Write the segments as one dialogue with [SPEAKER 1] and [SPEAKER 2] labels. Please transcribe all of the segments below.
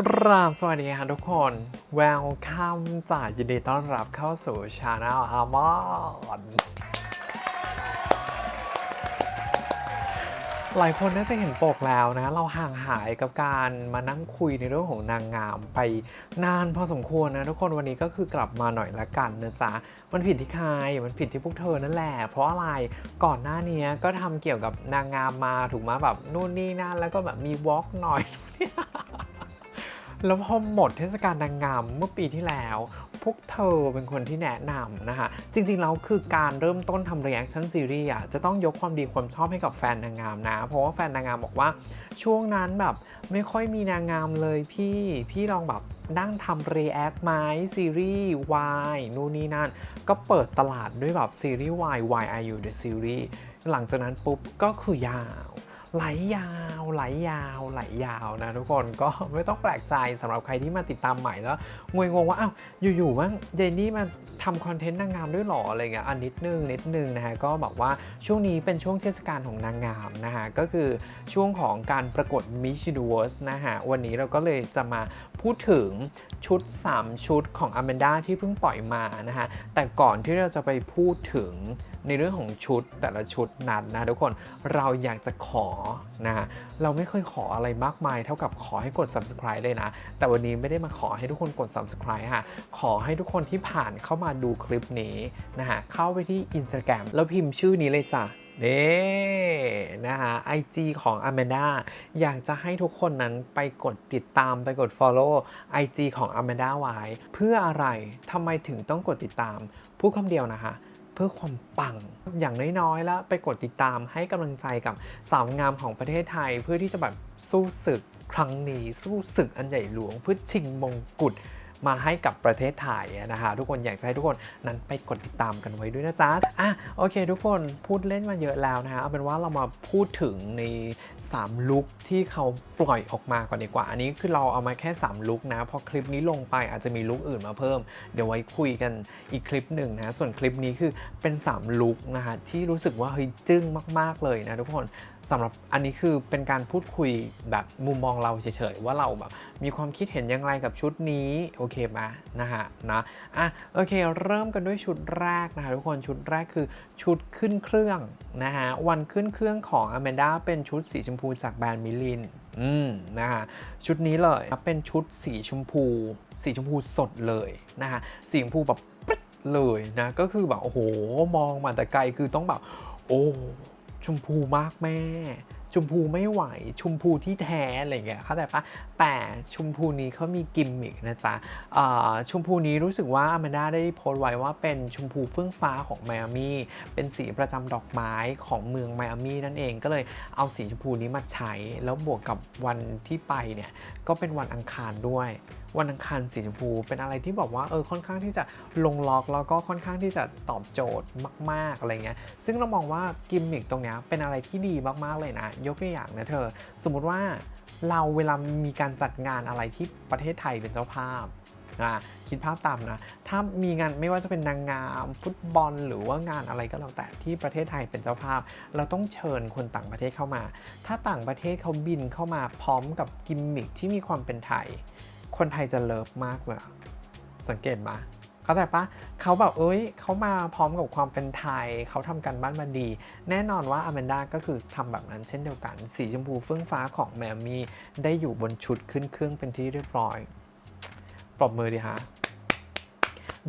[SPEAKER 1] กราบสวัสดีค่ะทุกคนแวลคัมจ้ายินดีต้อนรับเข้าสู่ช anel อามอนหลายคนน่าจะเห็นปกแล้วนะ เราห่างหายกับการมานั่งคุยในเรื่องของนางงามไปนานพอสมควรนะทุกคนวันนี้ก็คือกลับมาหน่อยละกันนะจ๊ะ มันผิดที่ใครมันผิดที่พวกเธอนั่นแหละ เพราะอะไรก่อนหน้านี้ก็ทำเกี่ยวกับนางงามมาถูกไหมแบบนู่นนี่นั่นแล้วก็แบบมีวอล์กหน่อย แล้วพอหมดเทศกาลนางงามเมื่อปีที่แล้ว พวกเธอเป็นคนที่แนะนำนะคะ จริงๆแล้วคือการเริ่มต้นทำ reaction series อะจะต้องยกความดีความชอบให้กับแฟนนางงามนะ เพราะว่าแฟนนางงามบอกว่าช่วงนั้นแบบไม่ค่อยมีนางงามเลยพี่ พี่ลองแบบนั่งทำ react ไหมซีรีส์ Y นู่นนี่นั่น ก็เปิดตลาดด้วยแบบซีรีส์ Y Why Are You The Series หลังจากนั้นปุ๊บก็คือยาว ไหลยาว ไหลยาว ไหลยาวนะทุกคนก็ไม่ต้องแปลกใจสำหรับใครที่มาติดตามใหม่แล้วงวยงงว่าอ้าวอยู่ๆว่าเจนนี่มาทำคอนเทนต์นางงามด้วยหรออะไรเงี้ยอันนิดนึงนิดนึงนะฮะก็แบบว่าช่วงนี้เป็นช่วงเทศกาลของนางงามนะฮะก็คือช่วงของการประกวด Miss Universe นะฮะวันนี้เราก็เลยจะมาพูดถึงชุด 3 ชุดของอ m มนดาที่เพิ่งปล่อยมานะฮะแต่ก่อนที่เราจะไปพูดถึงในเรื่องของชุดแต่ละชุดนั้นนะทุกคนเราอยากจะขอนะฮะเราไม่เคยขออะไรมากมายเท่ากับขอให้กด subscribe เลยนะ แต่วันนี้ไม่ได้มาขอให้ทุกคนกด subscribe ค่ะ ขอให้ทุกคนที่ผ่านเข้ามาดูคลิปนี้นะฮะ เข้าไปที่ Instagram แล้วพิมพ์ชื่อนี้เลยจ้ะนี่นะฮะ IG ของ Amanda อยากจะให้ทุกคนนั้นไปกดติดตามไปกด follow IG ของ Amanda ไว้ เพื่ออะไรทำไมถึงต้องกดติดตาม พูดคำเดียวนะคะ เพื่อความปัง อย่างน้อยๆ แล้วไปกดติดตามให้กำลังใจกับสาวงามของประเทศไทย เพื่อที่จะแบบสู้ศึกครั้งนี้สู้ศึกอันใหญ่หลวงเพื่อชิงมงกุฎ มาให้กับประเทศไทยนะคะทุกคนอยากให้ทุกคนนั้นไปกดติดตามกันไว้ด้วยนะจ๊ะอะโอเค ทุกคนพูดเล่นมาเยอะแล้วนะฮะเอาเป็นว่าเรามาพูดถึงใน 3 ลุคที่เขาปล่อยออกมาก่อนดีกว่า อันนี้คือเราเอามาแค่ 3 ลุคนะพอคลิปนี้ลงไปอาจจะมีลุคอื่นมาเพิ่ม เดี๋ยวไว้คุยกันอีกคลิปหนึ่งนะส่วนคลิปนี้คือเป็น 3 ลุคนะฮะที่รู้สึกว่าเฮ้ยจึ้งมาก ๆเลยนะทุกคน สำหรับอันนี้คือเป็นการพูดคุยแบบมุมมองเราเฉยๆว่าเราแบบมีความคิดเห็นอย่างไรกับชุดนี้โอเคไหมนะฮะนะอะโอเคเริ่มกันด้วยชุดแรกนะคะทุกคนชุดแรกคือชุดขึ้นเครื่องนะฮะวันขึ้นเครื่องของอ m มนดาเป็นชุดสีชมพูจากแบรนด์มิลินอืมนะฮะชุดนี้เลยเป็นชุดสีชมพู สีชมพูสดเลยนะฮะสีชมพูแบบปึ๊ดเลยนะก็คือแบบโอ้โหมองมาแต่ไกลคือต้องแบบโอ้ ชมพูมากแม่ ชมพูไม่ไหว ชมพูที่แท้อะไรเงี้ยเข้าใจปะแต่ชมพูนี้เขามีกิมมิกนะจ๊ะชมพูนี้รู้สึกว่าอ m มนดาได้โพสต์ไว้ว่าเป็นชมพูเฟื่องฟ้าของไมอามี่เป็นสีประจำดอกไม้ของเมืองไมอามี่นั่นเองก็เลยเอาสีชมพูนี้มาใช้ แล้วบวกกับวันที่ไปเนี่ยก็เป็นวันอังคารด้วย วันอังคารสีชมพู เป็นอะไรที่บอกว่าเออค่อนข้างที่จะลงล็อกแล้วก็ค่อนข้างที่จะตอบโจทย์มาก ๆอะไรเงี้ยซึ่งเรามองว่ากิมมิคตรงเนี้ยเป็นอะไรที่ดีมากๆเลยนะ ยกตัวอย่างนะเธอ สมมุติว่าเราเวลามีการจัดงานอะไรที่ประเทศไทยเป็นเจ้าภาพอะคิดภาพตามนะ ถ้ามีงานไม่ว่าจะเป็นนางงามฟุตบอล หรือว่างานอะไรก็แล้วแต่ที่ประเทศไทยเป็นเจ้าภาพ เราต้องเชิญคนต่างประเทศเข้ามา ถ้าต่างประเทศเขาบินเข้ามาพร้อมกับกิมมิคที่มีความเป็นไทย คนไทยจะเลิฟมากเลยสังเกตมาเข้าใจปะเขาแบบเอ้ยเขามาพร้อมกับความเป็นไทย เขาทำกันบ้านมาดี แน่นอนว่าอแมนดาก็คือทำแบบนั้นเช่นเดียวกัน สีชมพูเฟื่องฟ้าของแมมมี่ได้อยู่บนชุดขึ้นเครื่องเป็นที่เรียบร้อย ปรบมือดีฮะ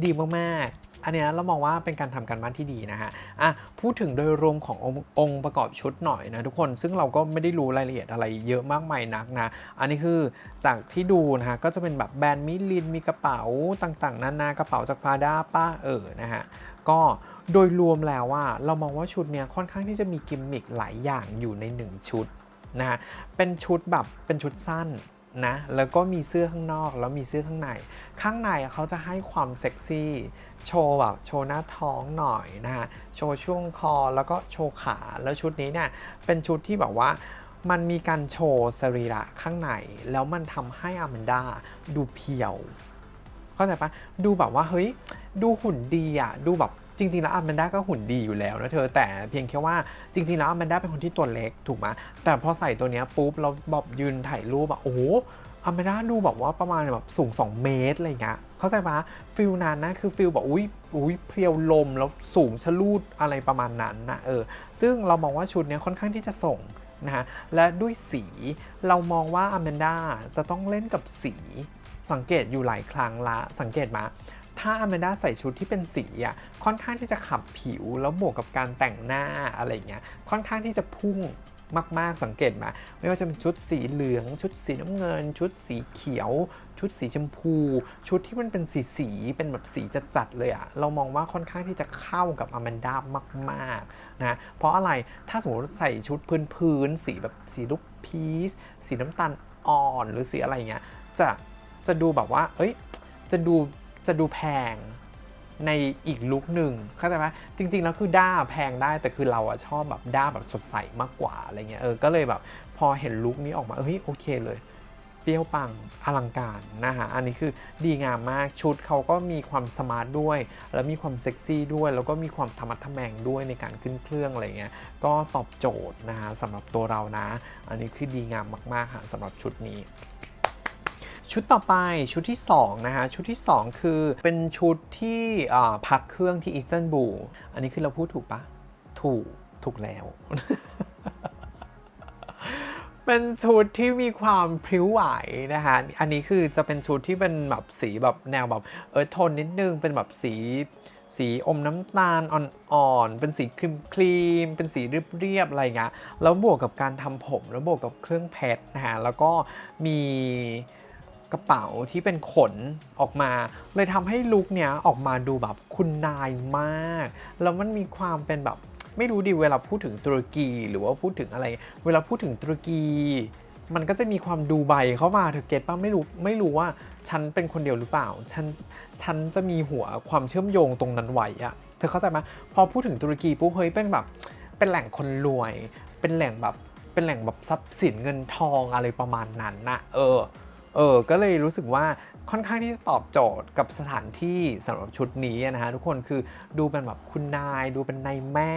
[SPEAKER 1] ดีมาก ๆ อันนี้เรามองว่าเป็นการทำการบ้านที่ดีนะฮะอะพูดถึงโดยรวมขององค์ประกอบชุดหน่อยนะทุกคนซึ่งเราก็ไม่ได้รู้รายละเอียดอะไรเยอะมากมายนักนะ อันนี้คือจากที่ดูนะฮะก็จะเป็นแบบแบรนด์มิลินมีกระเป๋าต่างๆนานากระเป๋าจากพาด้าป้าเออนะฮะก็โดยรวมแล้วว่าเรามองว่าชุดเนี้ยค่อนข้างที่จะมีกิมมิคหลายอย่างอยู่ในหนึ่งชุดนะฮะเป็นชุดแบบเป็นชุดสั้น นะ แล้วก็มีเสื้อข้างนอก แล้วมีเสื้อข้างใน ข้างในเขาจะให้ความเซ็กซี่โชว์แบบโชว์หน้าท้องหน่อยนะฮะโชว์ช่วงคอแล้วก็โชว์ขาแล้วชุดนี้เนี่ยเป็นชุดที่แบบว่ามันมีการโชว์สรีระข้างใน แล้วมันทำให้อแมนดาดูเพียว เข้าใจปะดูแบบว่าเฮ้ย ดูหุ่นดีอะดูแบบ จริงๆแล้วอแมนดาก็หุ่นดีอยู่แล้วนะเธอแต่เพียงแค่ว่าจริงๆแล้วอแมนดาเป็นคนที่ตัวเล็กถูกไหมแต่พอใส่ตัวเนี้ยปุ๊บเราแบบยืนถ่ายรูปอะโอ้โหอเมด้าดูแบบว่าประมาณแบบสูง 2 เมตรอะไรเงี้ย เข้าใจปะฟิลนั้นนะ คือฟิลแบบอุ้ยอุ้ยเพรียวลมแล้วสูงชะลูดอะไรประมาณนั้นนะเออ ซึ่งเรามองว่าชุดเนี้ยค่อนข้างที่จะส่งนะฮะ และด้วยสีเรามองว่าอเมด้าจะต้องเล่นกับสีสังเกตอยู่หลายครั้งละ สังเกตมา ถ้าอเมนด้าใส่ชุดที่เป็นสีอะค่อนข้างที่จะขับผิวแล้วบวกกับการแต่งหน้าอะไรเงี้ยค่อนข้างที่จะพุ่งมาก ๆ สังเกตไหมาไม่ว่าจะเป็นชุดสีเหลือง ชุดสีน้ำเงิน ชุดสีเขียว ชุดสีชมพู ชุดที่มันเป็นสีสีเป็นแบบสีจัดๆเลยอะเรามองว่าค่อนข้างที่จะเข้ากับอแมนด้ามากๆนะเพราะอะไรถ้าสมมติใส่ชุดพื้นๆสีแบบสีลูกพีชสีน้ำตาลอ่อนหรือสีอะไรเงี้ยจะจะดูแบบว่า เอ้ยจะดู จะดูแพงในอีกลุคหนึ่งเข้าใจไหมจริง ๆ แล้วคือด้าแพงได้แต่คือเราอะชอบแบบด้าแบบสดใสมากกว่าอะไรเงี้ยเออก็เลยแบบพอเห็นลุคนี้ออกมาเฮ้ยโอเคเลยเปรี้ยวปังอลังการนะฮะอันนี้คือดีงามมากชุดเขาก็มีความสมาร์ทด้วย แล้วมีความเซ็กซี่ด้วย แล้วก็มีความธรรมะทแมงด้วยในการขึ้นเครื่องอะไรเงี้ยก็ตอบโจทย์นะฮะสำหรับตัวเรานะ อันนี้คือดีงามมากๆค่ะสำหรับชุดนี้ ชุดต่อไปชุดที่2นะฮะชุดที่ 2 คือเป็นชุดที่พักเครื่องที่อิสตันบูลอันนี้คือเราพูดถูกปะถูกถูกแล้ว เป็นชุดที่มีความพริ้วไหวนะคะอันนี้คือจะเป็นชุดที่เป็นแบบสีแบบแนวแบบเออโทนนิดนึงเป็นแบบสีสีอมน้ำตาลอ่อนๆ เป็นสีครีมครีม เป็นสีเรียบๆ อะไรเงี้ย แล้วบวกกับการทำผม แล้วบวกกับเครื่องเพชรนะฮะ แล้วก็มี กระเป๋าที่เป็นขนออกมา เลยทำให้ลุคเนี้ยออกมาดูแบบคุณนายมาก แล้วมันมีความเป็นแบบไม่รู้ดิเวลาพูดถึงตุรกีหรือว่าพูดถึงอะไร เวลาพูดถึงตุรกีมันก็จะมีความดูไบเข้ามาเธอเก็ตป่ะไม่รู้ไม่รู้ว่าฉันเป็นคนเดียวหรือเปล่า ฉันฉันจะมีหัวความเชื่อมโยงตรงนั้นไว้อะเธอเข้าใจไหมพอพูดถึงตุรกีปุ๊บเฮ้ยเป็นแบบ เป็นแหล่งคนรวย เป็นแหล่งแบบเป็นแหล่งแบบทรัพย์สินเงินทองอะไรประมาณนั้นนะเออ เออ ก็เลยรู้สึกว่าค่อนข้างที่จะตอบโจทย์กับสถานที่สำหรับชุดนี้นะฮะทุกคนคือดูเป็นแบบคุณนาย ดูเป็นนายแม่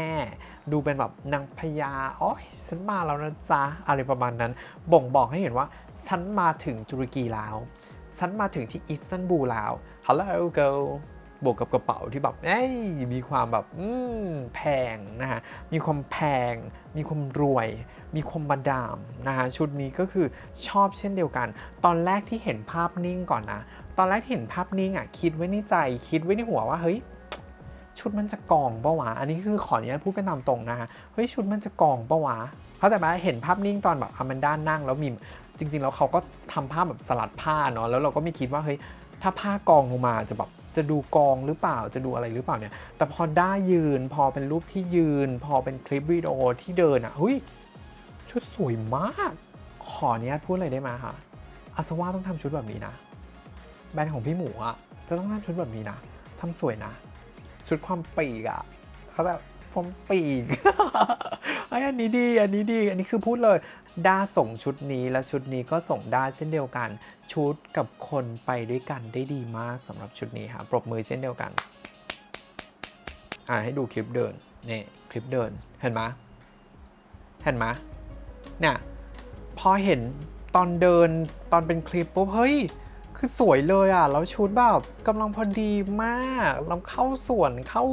[SPEAKER 1] ดูเป็นแบบนางพญาอ๋อฉันมาแล้วนะจ๊ะอะไรประมาณนั้น บ่งบอกให้เห็นว่าฉันมาถึงตุรกีแล้วฉันมาถึงที่อิสตันบูลแล้ว Hello girl บวกกับกระเป๋าที่แบบเอ้ยมีความแบบอืมแพงนะฮะ มีความแพง มีความรวย มีความมาดามนะฮะ ชุดนี้ก็คือชอบเช่นเดียวกัน ตอนแรกที่เห็นภาพนิ่งก่อนนะ ตอนแรกที่เห็นภาพนิ่งอะคิดไว้ในใจ คิดไว้ในหัวว่าเฮ้ยชุดมันจะกองปะวะ อันนี้คือขออนุญาตพูดกันตามตรงนะฮะ เฮ้ยชุดมันจะกองปะวะเข้าใจไหมเห็นภาพนิ่งตอนแบบอแมนด้านั่งแล้วมีจริง ๆ แล้วเขาก็ทำภาพแบบสลัดผ้าเนาะ แล้วเราก็ไม่คิดว่าเฮ้ยถ้าผ้ากองลงมาจะแบบ จะดูกองหรือเปล่าจะดูอะไรหรือเปล่าเนี่ย แต่พอได้ยืนพอเป็นรูปที่ยืน พอเป็นคลิปวิดีโอที่เดินอะเฮ้ยชุดสวยมาก ขออนุญาตพูดอะไรได้ไหมคะอาสวาต้องทำชุดแบบนี้นะ แบรนด์ของพี่หมูอะจะต้องทำชุดแบบนี้นะทำสวยนะ ชุดความปีกอะเขาแบบ ผมปีก ไอ้อันนี้ดี อันนี้ดี อันนี้คือพูดเลย ด้าส่งชุดนี้แล้วชุดนี้ก็ส่งด้าเช่นเดียวกัน ชุดกับคนไปด้วยกันได้ดีมากสำหรับชุดนี้ค่ะปรบมือเช่นเดียวกัน อ่าให้ดูคลิปเดินนี่คลิปเดินเห็นไหมเห็นไหมเนี่ยพอเห็นตอนเดินตอนเป็นคลิปปุ๊บเฮ้ย คือสวยเลยอะ แล้วชุดแบบกำลังพอดีมากแล้วเข้าส่วนเข้า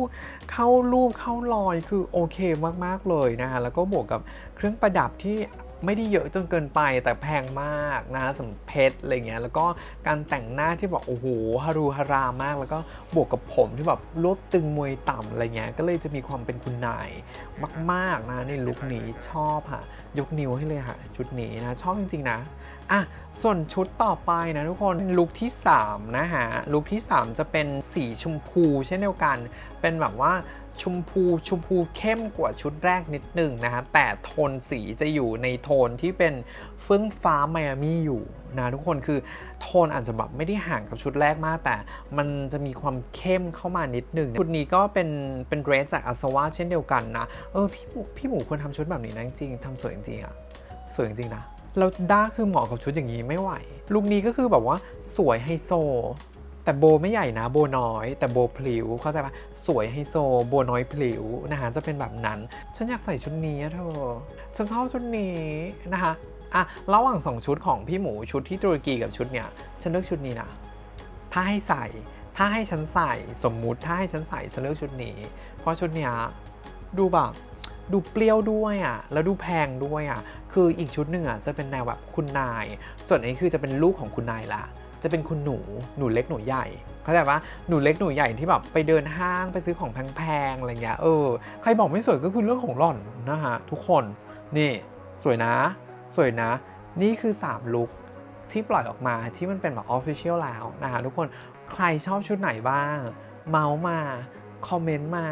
[SPEAKER 1] เข้ารูปเข้ารอยคือโอเคมากๆเลยนะฮะ แล้วก็บวกกับเครื่องประดับที่ไม่ได้เยอะจนเกินไปแต่แพงมากนะฮะสำหรับเพชรอะไรเงี้ยแล้วก็การแต่งหน้าที่แบบโอ้โหฮารูฮารามาก แล้วก็บวกกับผมที่แบบรวบตึงมวยต่ำอะไรเงี้ยก็เลยจะมีความเป็นคุณนายมาก ๆนะในลุคนี้ชอบค่ะ ยกนิ้วให้เลยค่ะชุดนี้นะชอบจริงๆนะอะส่วนชุดต่อไปนะทุกคนลุคที่ 3 นะฮะลุคที่ 3 จะเป็นสีชมพูเช่นเดียวกัน เป็นแบบว่า ชมพูชมพูเข้มกว่าชุดแรกนิดหนึ่งนะฮะ แต่โทนสีจะอยู่ในโทนที่เป็นเฟื่องฟ้าไมอามี่อยู่นะทุกคนคือโทนอาจจะแบบไม่ได้ห่างกับชุดแรกมาก แต่มันจะมีความเข้มเข้ามานิดหนึ่งชุดนี้ก็เป็นเป็นเดรสจากอาสวาเช่นเดียวกันนะ เออพี่หมูพี่หมูควรทำชุดแบบนี้นะจริงๆทำสวยจริงๆอะสวยจริงๆนะแล้วด้าคือเหมาะกับชุดอย่างนี้ไม่ไหว ลุคนี้ก็คือแบบว่าสวยไฮโซ แต่โบไม่ใหญ่นะโบน้อย แต่โบพลิวเข้าใจปะสวยไฮโซโบน้อยพลิวนะคะจะเป็นแบบนั้น ฉันอยากใส่ชุดนี้เธอฉันชอบชุดนี้นะคะอะระหว่างสองชุดของพี่หมูชุดที่ตุรกีกับชุดเนี้ยฉันเลือกชุดนี้นะถ้าให้ใส่ถ้าให้ฉันใส่สมมุติถ้าให้ฉันใส่ฉันเลือกชุดนี้ เพราะชุดเนี้ยดูแบบดูเปรี้ยวด้วยอะ แล้วดูแพงด้วยอะ คืออีกชุดหนึ่งอะจะเป็นแนวแบบคุณนาย ส่วนนี้คือจะเป็นลูกของคุณนายละ จะเป็นคุณหนูหนูเล็กหนูใหญ่เข้าใจปะหนูเล็กหนูใหญ่ที่แบบไปเดินห้างไปซื้อของแพงๆอะไรเงี้ยเออใครบอกไม่สวยก็คือเรื่องของหล่อนนะฮะทุกคนนี่สวยนะ สวยนะ นี่คือ 3 ลุคที่ปล่อยออกมาที่มันเป็นแบบออฟฟิเชียลแล้วนะคะทุกคนใครชอบชุดไหนบ้าง เมาส์มา คอมเมนต์มา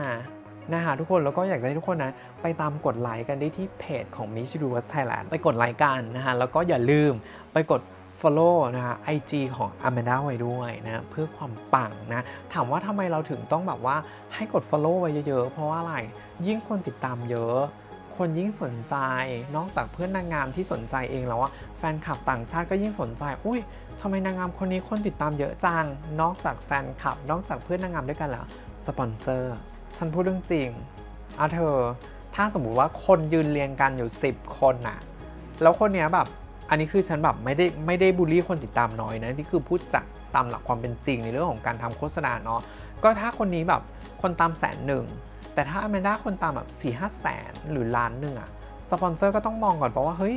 [SPEAKER 1] นะคะทุกคนแล้วก็อยากจะให้ทุกคนนะไปตามกดไลค์กันได้ที่เพจของ Miss Universe Thailand ไปกดไลค์กันนะคะแล้วก็อย่าลืมไปกด follow นะคะ IG ของ Amanda ไว้ด้วยนะเพื่อความปังนะ ถามว่าทำไมเราถึงต้องแบบว่าให้กด follow ไว้เยอะๆ เพราะว่าอะไร ยิ่งคนติดตามเยอะ คนยิ่งสนใจ นอกจากเพื่อนนางงามที่สนใจเองแล้วว่าแฟนคลับต่างชาติก็ยิ่งสนใจ อุ้ยทำไมนางงามคนนี้คนติดตามเยอะจัง นอกจากแฟนคลับ นอกจากเพื่อนนางงามด้วยกันแล้วสปอนเซอร์ ฉันพูดเรื่องจริงเอาเธอ ถ้าสมมุติว่าคนยืนเรียงกันอยู่ 10 คนน่ะ แล้วคนเนี้ยแบบ อันนี้คือฉันแบบไม่ได้ไม่ได้บูลลี่คนติดตามน้อยนะนี่คือพูดจากตามหลักความเป็นจริงในเรื่องของการทำโฆษณาเนาะก็ถ้าคนนี้แบบคนตามแสนหนึ่งแต่ถ้าอแมนด้าคนตามแบบ4ี่ห้าแสนหรือล้านหนึ่งอะสปอนเซอร์ก็ต้องมองก่อนเพราะว่าเฮ้ย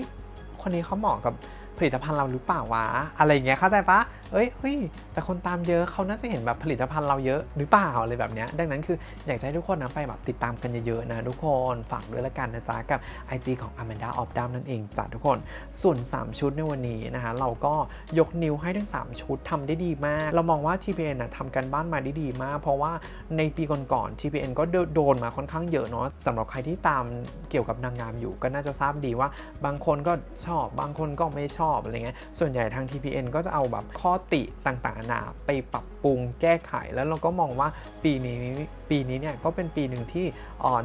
[SPEAKER 1] คนนี้เขาเหมาะกับ ผลิตภัณฑ์เราหรือเปล่าวะอะไรอย่างเงี้ยเข้าใจปะเอ้ยเฮ้ยแต่คนตามเยอะเขาน่าจะเห็นแบบผลิตภัณฑ์เราเยอะหรือเปล่าอะไรแบบเนี้ยดังนั้นคืออยากให้ทุกคนนะไปแบบติดตามกันเยอะๆนะทุกคนฝากด้วยละกันนะจ๊ะกับ IG ของ Amanda of d a m นั่นเองจ้ะทุกคนส่วน 3 ชุดในวันนี้นะคะเราก็ยกนิ้วให้ทั้ง 3 ชุดทำได้ดีมาก เรามองว่า TPN นะทำกันบ้านมาได้ดีมาก เพราะว่าในปีก่อนๆ TPN ก็โดนมาค่อนข้างเยอะเนาะสำหรับใครที่ตามเกี่ยวกับนางงามอยู่ก็น่าจะทราบดีว่า บางคนก็ชอบบางคนก็ไม่ชอบอะไรเงี้ยส่วนใหญ่ทาง TPN ก็จะเอาแบบข้อติต่างๆนานาไปปรับปรุงแก้ไข แล้วเราก็มองว่าปีนี้ปีนี้เนี่ยก็เป็นปีหนึ่งที่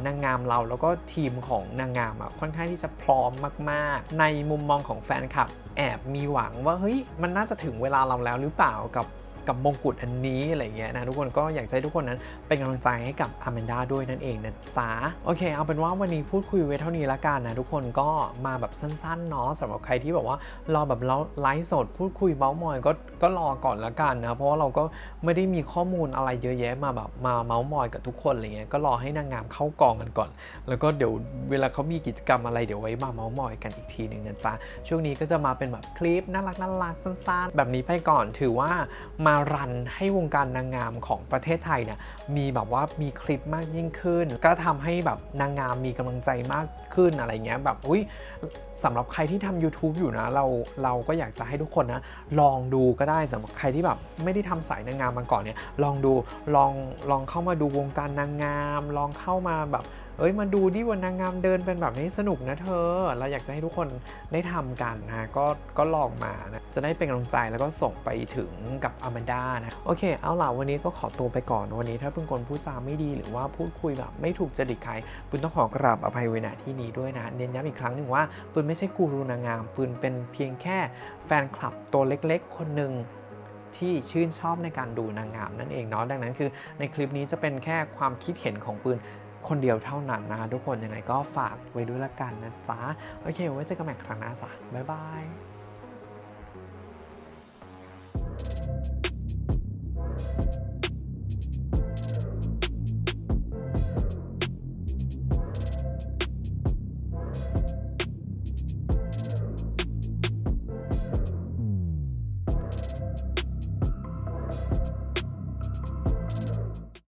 [SPEAKER 1] นางงามเราแล้วก็ทีมของนางงามอะค่อนข้างที่จะพร้อมมากๆ ในมุมมองของแฟนคลับ แอบมีหวังว่าเฮ้ยมันน่าจะถึงเวลาเราแล้วหรือเปล่ากับ กับมงกุฎอันนี้อะไรเงี้ยนะทุกคนก็อยากให้ทุกคนนั้นเป็นกำลังใจให้กับอแมนดาด้วยนั่นเองนะจ๊ะโอเค เอาเป็นว่าวันนี้พูดคุยไว้เท่านี้ละกันนะทุกคนก็มาแบบสั้นๆเนาะสำหรับใครที่แบบว่ารอแบบเราไลฟ์สดพูดคุยเมาส์มอยก็ก็รอก่อนละกันนะเพราะว่าเราก็ไม่ได้มีข้อมูลอะไรเยอะแยะมาแบบมาเมาส์มอยกับทุกคนอะไรเงี้ยก็รอให้นางงามเข้ากองกันก่อน แล้วก็เดี๋ยวเวลาเขามีกิจกรรมอะไรเดี๋ยวไว้มาเมาส์มอยกันอีกทีหนึ่งนะจ๊ะช่วงนี้ก็จะมาเป็นแบบคลิปน่ารักน่ารักสั้นๆ แบบนี้ไปก่อนถือว่ามารันให้วงการนางงามของประเทศไทยเนี่ยมีแบบว่ามีคลิปมากยิ่งขึ้น ก็ทำให้แบบนางงามมีกำลังใจมากขึ้นอะไรเงี้ยแบบอุ้ยสำหรับใครที่ทำ YouTube อยู่นะเราเราก็อยากจะให้ทุกคนนะลองดูก็ได้สำหรับใครที่แบบไม่ได้ทำสายนางงามมาก่อนเนี่ยลองดูลองลองเข้ามาดูวงการนางงาม ลองเข้ามาแบบ เอ้ยมาดูดิว่านางงามเดินเป็นแบบนี้สนุกนะเธอ เราอยากจะให้ทุกคนได้ทำกันนะก็ก็ลองมานะจะได้เป็นกำลังใจแล้วก็ส่งไปถึงกับอแมนด้านะโอเค เอาล่ะวันนี้ก็ขอตัวไปก่อนวันนี้ ถ้าเพิ่งคนพูดจาไม่ดีหรือว่าพูดคุยแบบไม่ถูกจริตใครปืนต้องขอกราบอภัยไว้ณที่นี้ด้วยนะเน้นย้ำอีกครั้งหนึ่งว่าปืนไม่ใช่กูรูนางงามปืนเป็นเพียงแค่แฟนคลับตัวเล็กๆ คนหนึ่งที่ชื่นชอบในการดูนางงามนั่นเองเนาะดังนั้นคือในคลิปนี้จะเป็นแค่ความคิดเห็นของปืน คนเดียวเท่านั้นนะคะทุกคนยังไงก็ฝากไว้ด้วยละกันนะจ๊ะ โอเคไว้เจอกันใหม่ครั้งหน้าจ้ะบ๊ายบาย